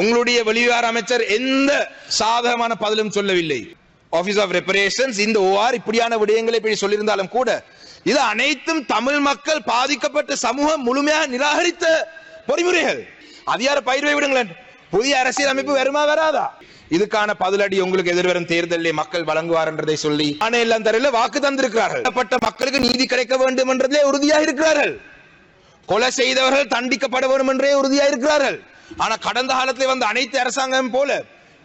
உங்களுடைய வெளிவார அமைச்சர் எந்த சாதகமான பதிலும் சொல்லவில்லை. ஆபீஸ் ஆஃப் ரெப்பரேஷன்ஸ் இந்த ஓஆர் இப்படியான விடயங்களை இப்படி சொல்லியிருந்தாலும் கூட இது அனைத்தும் தமிழ் மக்கள் பாதிக்கப்பட்ட சமூகம் முழுமையாக நிராகரித்த பொறிமுறைகள். அதிகார பயிர்வை விடுங்களேன். புதிய அரசியல் அமைப்பு வருமா வராதா? இதுக்கான பதிலடி உங்களுக்கு எதிர்வரும் தேர்தலில் மக்கள் வழங்குவார் என்றதை சொல்லி ஆணையம் எல்லாம் தரையில் வாக்கு தந்திருக்கிறார்கள். மக்களுக்கு நீதி கிடைக்க வேண்டும் என்றதிலே உறுதியாக இருக்கிறார்கள் கொலை செய்தவர்கள் தண்டிக்கப்பட வேண்டும் என்றே உறுதியாக இருக்கிறார்கள் ஆனா கடந்த காலத்தில் வந்த அனைத்து அரசாங்கம் போல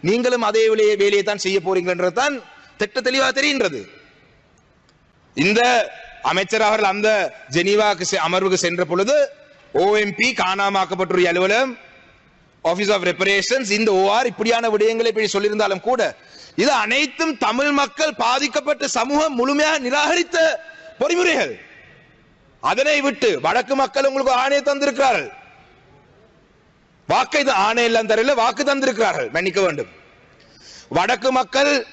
நீங்களும் அதே விலையை வேலையை தான் செய்ய போறீங்கன்றது தான் திட்ட தெளிவாக தெரிகின்றது. இந்த அமைச்சர் அவர்கள் அந்த ஜெனீவாக்கு அமர்வுக்கு சென்ற பொழுது ஓஎம்பி காணாமாக்கப்பட்டுள்ள அலுவலகம் ஆபீஸ் ஆஃப் ரெப்பரேஷன்ஸ் இந்த ஓஆர் இப்படியான விடயங்களை இப்படி சொல்லியிருந்தாலும் கூட இது அனைத்தும் தமிழ் மக்கள் பாதிக்கப்பட்ட சமூகம் முழுமையாக நிராகரித்த பொறிமுறைகள். அதனை விட்டு வடக்கு மக்கள் உங்களுக்கு ஆணையை தந்திருக்கிறார்கள். வாக்கை த- ஆணை எல்லாம் தரல வாக்கு தந்திருக்கிறார்கள். மன்னிக்க வேண்டும். வடக்கு மக்கள்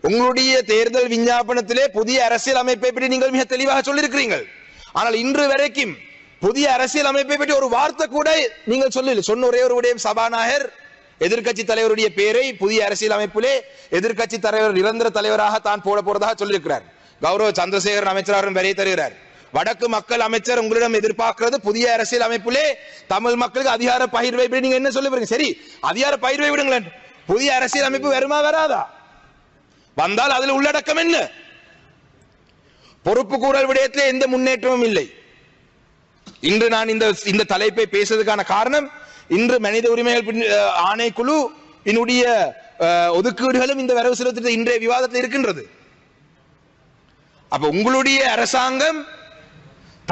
உங்களுடைய தேர்தல் விஞ்ஞாபனத்திலே புதிய அரசியல் அமைப்பை பற்றி நீங்கள் மிக தெளிவாக சொல்லியிருக்கிறீர்கள். ஆனால் இன்று வரைக்கும் புதிய அரசியல் அமைப்பை பற்றி ஒரு வார்த்தை கூட நீங்கள் சொல்லல சொன்ன ஒரே ஒரு விடயம் சபாநாயகர் எதிர்க்கட்சி தலைவருடைய பெயரை புதிய அரசியல் அமைப்பிலே எதிர்க்கட்சி தலைவர் நிரந்தர தலைவராக தான் போட போறதாக சொல்லியிருக்கிறார். கௌரவ சந்திரசேகரன் அமைச்சர் அவரும் வரையை தருகிறார் வடக்கு மக்கள் அமைச்சர் உங்களிடம் எதிர்பார்க்கிறது புதிய அரசியல் அமைப்பிலே தமிழ் மக்களுக்கு அதிகார பகிர்வை நீங்க என்ன சொல்ல போறீங்க? சரி அதிகார பகிர்வை விடுங்களேன். புதிய அரசியல் அமைப்பு வருமா வராதா? வந்தால் அதில் உள்ளடக்கம் என்ன? பொறுப்பு கூறல் விடயத்திலே எந்த முன்னேற்றமும் இல்லை. இன்று நான் இந்த இந்த தலைப்பை பேசுவதற்கான காரணம் இன்று மனித உரிமைகள் ஆணைக்குழு என்னுடைய அஹ், ஒதுக்கீடுகளும் இந்த வரவு செலவு திட்ட இன்றைய விவாதத்தில் இருக்கின்றது. அப்ப உங்களுடைய அரசாங்கம்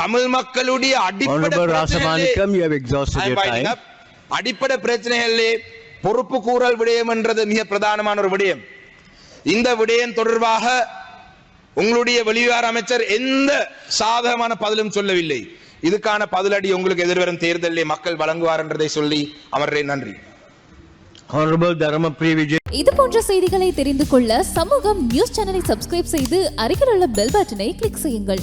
தமிழ் மக்களுடைய அடிப்படை. அடிப்படை பிரச்சனைகளிலே பொறுப்பு கூறல் விடயம் என்றது மிக பிரதானமான ஒரு விடயம். இந்த விடயம் தொடர்பாக உங்களுடைய வெளிவிவகார அமைச்சர் எந்த சாதகமான பதிலும் சொல்லவில்லை. இதுக்கான பதிலடி உங்களுக்கு எதிர்வரும் தேர்தலிலே மக்கள் வழங்குவார் என்றதை சொல்லி அமர்றேன். நன்றி. இது போன்ற செய்திகளை தெரிந்து கொள்ள சமூகம் நியூஸ் சேனலை சப்ஸ்கிரைப் செய்து அருகில் உள்ள பெல் பட்டனை கிளிக் செய்யுங்கள்.